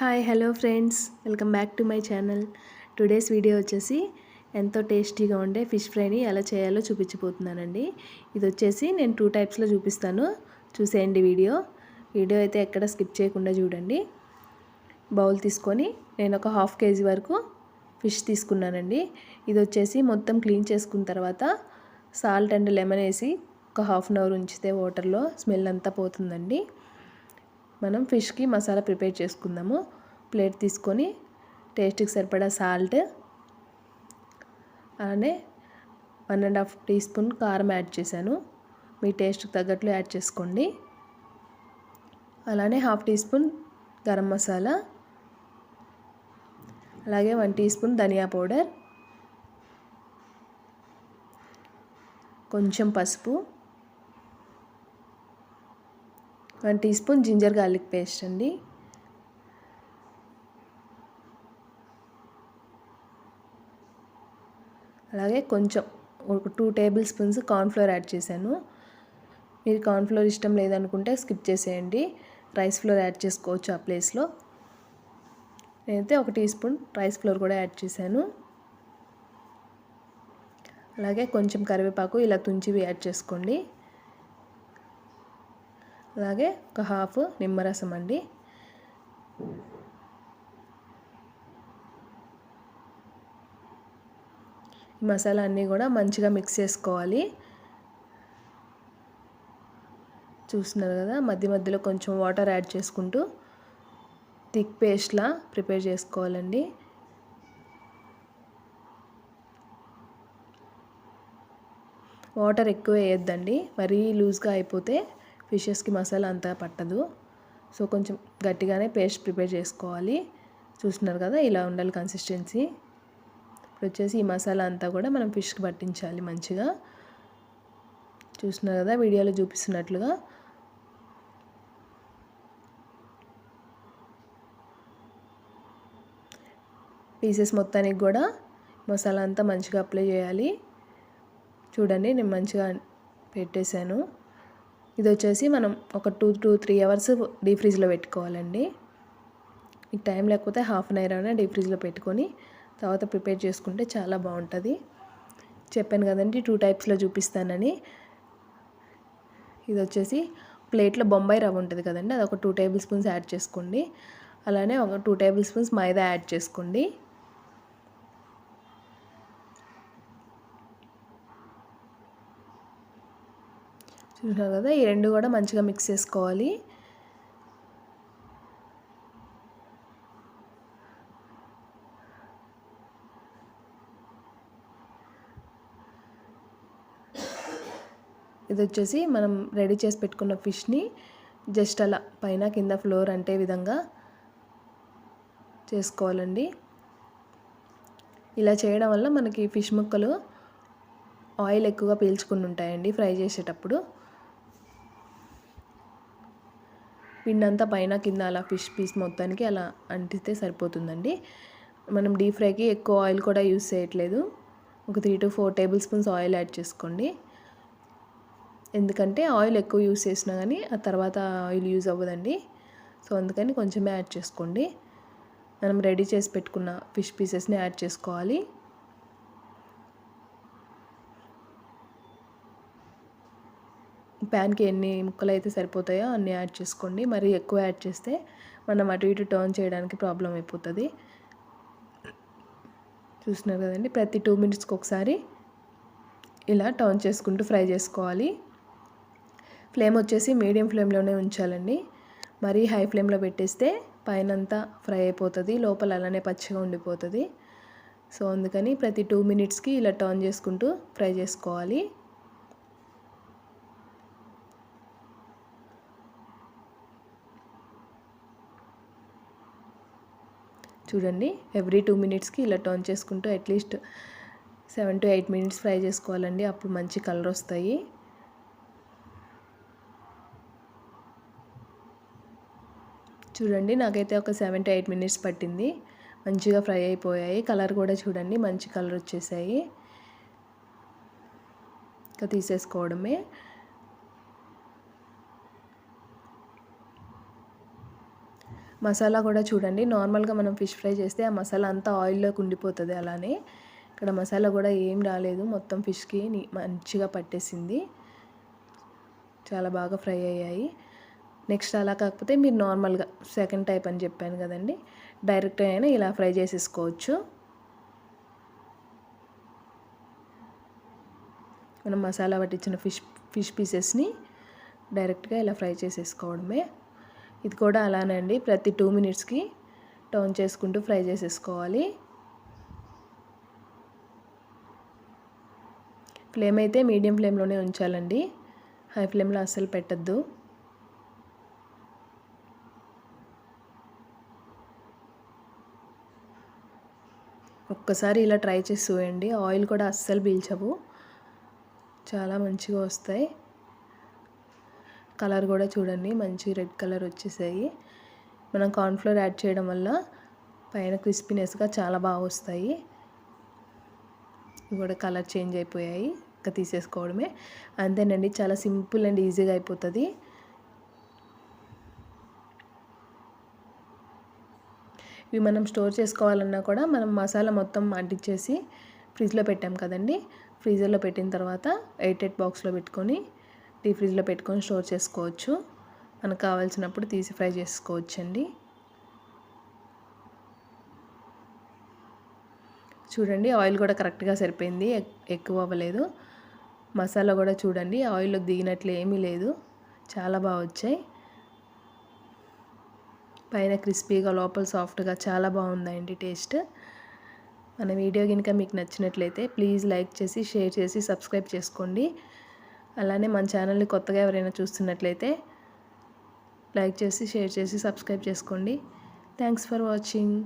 Hi hello friends welcome back to my channel today's video వచ్చేసి ఎంతో టేస్టీగా ఉండే ఫిష్ ఫ్రైని ఎలా చేయాలో చూపించిపోతున్నానండి ఇది వచ్చేసి నేను టూ టైప్స్లో చూపిస్తాను. చూసేయండి వీడియో. వీడియో అయితే ఎక్కడ స్కిప్ చేయకుండా చూడండి. బౌల్ తీసుకొని నేను ఒక హాఫ్ కేజీ వరకు ఫిష్ తీసుకున్నానండి. ఇది వచ్చేసి మొత్తం క్లీన్ చేసుకున్న తర్వాత సాల్ట్ అండ్ లెమన్ వేసి ఒక హాఫ్ అన్ అవర్ ఉంచితే వాటర్లో స్మెల్ అంతా పోతుందండి. మనం ఫిష్కి మసాలా ప్రిపేర్ చేసుకుందాము. ప్లేట్ తీసుకొని టేస్ట్కి సరిపడా సాల్ట్ అలానే one and half teaspoon కారం యాడ్ చేశాను. మీ టేస్ట్కి తగ్గట్లు యాడ్ చేసుకోండి. అలానే half teaspoon garam masala అలాగే వన్ టీ స్పూన్ ధనియా పౌడర్ కొంచెం పసుపు one teaspoon ginger garlic paste అండి. అలాగే కొంచెం ఒక two tablespoons cornflour add చేశాను. మీరు కార్న్ఫ్లోర్ ఇష్టం లేదనుకుంటే స్కిప్ చేసేయండి. రైస్ ఫ్లోర్ యాడ్ చేసుకోవచ్చు ఆ ప్లేస్లో. నేనైతే ఒక టీ స్పూన్ రైస్ ఫ్లోర్ కూడా యాడ్ చేశాను. అలాగే కొంచెం కరివేపాకు ఇలా తుంచివి యాడ్ చేసుకోండి. అలాగే ఒక హాఫ్ నిమ్మరసం అండి. మసాలా అన్నీ కూడా మంచిగా మిక్స్ చేసుకోవాలి. చూస్తున్నారు కదా మధ్య మధ్యలో కొంచెం వాటర్ యాడ్ చేసుకుంటూ థిక్ పేస్ట్లా ప్రిపేర్ చేసుకోవాలండి. వాటర్ ఎక్కువ వేయొద్దండి మరీ లూజ్గా అయిపోతే ఫిషెస్కి మసాలా అంతా పట్టదు. సో కొంచెం గట్టిగానే పేస్ట్ ప్రిపేర్ చేసుకోవాలి. చూస్తున్నారు కదా ఇలా ఉండాలి కన్సిస్టెన్సీ. ఇప్పుడు వచ్చేసి ఈ మసాలా అంతా కూడా మనం ఫిష్కి పట్టించాలి మంచిగా. చూస్తున్నారు కదా వీడియోలో చూపిస్తున్నట్లుగా. పీసెస్ మొత్తానికి కూడా మసాలా అంతా మంచిగా అప్లై చేయాలి. చూడండి నేను మంచిగా పెట్టేశాను. ఇది వచ్చేసి మనం ఒక టూ టూ త్రీ అవర్స్ డీ ఫ్రిడ్జ్లో పెట్టుకోవాలండి. మీకు టైం లేకపోతే హాఫ్ అన్ అవర్ అయినా డీ ఫ్రిడ్జ్లో పెట్టుకొని తర్వాత ప్రిపేర్ చేసుకుంటే చాలా బాగుంటుంది. చెప్పాను కదండి టూ టైప్స్లో చూపిస్తానని. ఇది వచ్చేసి ప్లేట్లో బొంబాయి రవ్వ ఉంటుంది కదండి అది ఒక టూ టేబుల్ స్పూన్స్ యాడ్ చేసుకోండి. అలానే ఒక టూ టేబుల్ స్పూన్స్ మైదా యాడ్ చేసుకోండి. చూసారు కదా ఈ రెండు కూడా మంచిగా మిక్స్ చేసుకోవాలి. ఇది వచ్చేసి మనం రెడీ చేసి పెట్టుకున్న ఫిష్ని జస్ట్ అలా పైన కింద ఫ్లోర్ అంటే విధంగా చేసుకోవాలండి. ఇలా చేయడం వల్ల మనకి ఫిష్ ముక్కలు ఆయిల్ ఎక్కువగా పీల్చుకుని ఉంటాయండి ఫ్రై చేసేటప్పుడు. పిండంతా పైన కింద అలా ఫిష్ పీస్ మొత్తానికి అలా అంటిస్తే సరిపోతుందండి. మనం డీప్ ఫ్రైకి ఎక్కువ ఆయిల్ కూడా యూస్ చేయట్లేదు. ఒక three to four tablespoons oil add చేసుకోండి. ఎందుకంటే ఆయిల్ ఎక్కువ యూస్ చేసినా కానీ ఆ తర్వాత ఆయిల్ యూజ్ అవ్వదండి. సో అందుకని కొంచెమే యాడ్ చేసుకోండి. మనం రెడీ చేసి పెట్టుకున్న ఫిష్ పీసెస్ని యాడ్ చేసుకోవాలి. ప్యాన్కి ఎన్ని ముక్కలు అయితే సరిపోతాయో అన్నీ యాడ్ చేసుకోండి. మరి ఎక్కువ యాడ్ చేస్తే మనం అటు ఇటు టర్న్ చేయడానికి ప్రాబ్లం అయిపోతుంది. చూస్తున్నారు కదండి? ప్రతి టూ మినిట్స్కి ఒకసారి ఇలా టర్న్ చేసుకుంటూ ఫ్రై చేసుకోవాలి. ఫ్లేమ్ వచ్చేసి మీడియం ఫ్లేమ్లోనే ఉంచాలండి. మరీ హై ఫ్లేమ్లో పెట్టేస్తే పైనంతా ఫ్రై అయిపోతుంది. లోపల అలానే పచ్చిగా ఉండిపోతుంది. సో అందుకని ప్రతి టూ మినిట్స్కి ఇలా టర్న్ చేసుకుంటూ ఫ్రై చేసుకోవాలి. చూడండి. ఎవ్రీ టూ మినిట్స్కి ఇలా టర్న్ చేసుకుంటూ at least seven to eight minutes fry చేసుకోవాలండి. అప్పుడు మంచి కలర్ వస్తాయి. చూడండి నాకైతే ఒక సెవెన్ టు ఎయిట్ మినిట్స్ పట్టింది. మంచిగా ఫ్రై అయిపోయాయి. కలర్ కూడా చూడండి మంచి కలర్ వచ్చేసాయి. ఇంకా తీసేసుకోవడమే. మసాలా కూడా చూడండి. నార్మల్గా మనం ఫిష్ ఫ్రై చేస్తే ఆ మసాలా అంతా ఆయిల్లో ఉండిపోతుంది అలానే. ఇక్కడ మసాలా కూడా ఏం రాలేదు. మొత్తం ఫిష్కి మంచిగా పట్టేసింది. చాలా బాగా ఫ్రై అయ్యాయి. నెక్స్ట్ అలా కాకపోతే మీరు నార్మల్గా సెకండ్ టైప్ అని చెప్పాను కదండి. డైరెక్ట్ అయినా ఇలా ఫ్రై చేసేసుకోవచ్చు. మనం మసాలా పట్టించిన ఫిష్ ఫిష్ పీసెస్ని డైరెక్ట్గా ఇలా ఫ్రై చేసేసుకోవడమే. ఇది కూడా అలానే అండి. ప్రతి టూ మినిట్స్కి టర్న్ చేసుకుంటూ ఫ్రై చేసేసుకోవాలి. ఫ్లేమ్ అయితే మీడియం ఫ్లేమ్లోనే ఉంచాలండి. హై ఫ్లేమ్లో అస్సలు పెట్టద్దు. ఒక్కసారి ఇలా ట్రై చేసి చూడండి ఆయిల్ కూడా అస్సలు పీల్చవు. చాలా మంచిగా వస్తాయి. కలర్ కూడా చూడండి. మంచి రెడ్ కలర్ వచ్చేసాయి. మనం కార్న్ఫ్లోర్ యాడ్ చేయడం వల్ల పైన క్రిస్పీనెస్గా చాలా బాగా వస్తాయి. కూడా కలర్ చేంజ్ అయిపోయాయి. ఇంకా తీసేసుకోవడమే. అంతేనండి. చాలా సింపుల్ అండ్ ఈజీగా అయిపోతుంది. ఇవి మనం స్టోర్ చేసుకోవాలన్నా కూడా మనం మసాలా మొత్తం అంటించేసి ఫ్రిడ్జ్లో పెట్టాం కదండి. ఫ్రీజర్లో పెట్టిన తర్వాత ఎయిట్ ఎయిట్ బాక్స్లో పెట్టుకొని డీ ఫ్రిడ్జ్లో పెట్టుకొని స్టోర్ చేసుకోవచ్చు. మనకు కావాల్సినప్పుడు తీసి ఫ్రై చేసుకోవచ్చండి. చూడండి ఆయిల్ కూడా కరెక్ట్గా సరిపోయింది. ఎక్కువ అవ్వలేదు. మసాలా కూడా చూడండి ఆయిల్లో దిగినట్లు ఏమీ లేదు. చాలా బాగా వచ్చాయి. పైన క్రిస్పీగా లోపల సాఫ్ట్గా చాలా బాగుందండి టేస్ట్. మన వీడియో కనుక మీకు నచ్చినట్లయితే ప్లీజ్ లైక్ చేసి షేర్ చేసి సబ్స్క్రైబ్ చేసుకోండి. అలానే మన ఛానల్ని కొత్తగా ఎవరైనా చూస్తున్నట్లయితే లైక్ చేసి షేర్ చేసి సబ్స్క్రైబ్ చేసుకోండి. Thanks for watching.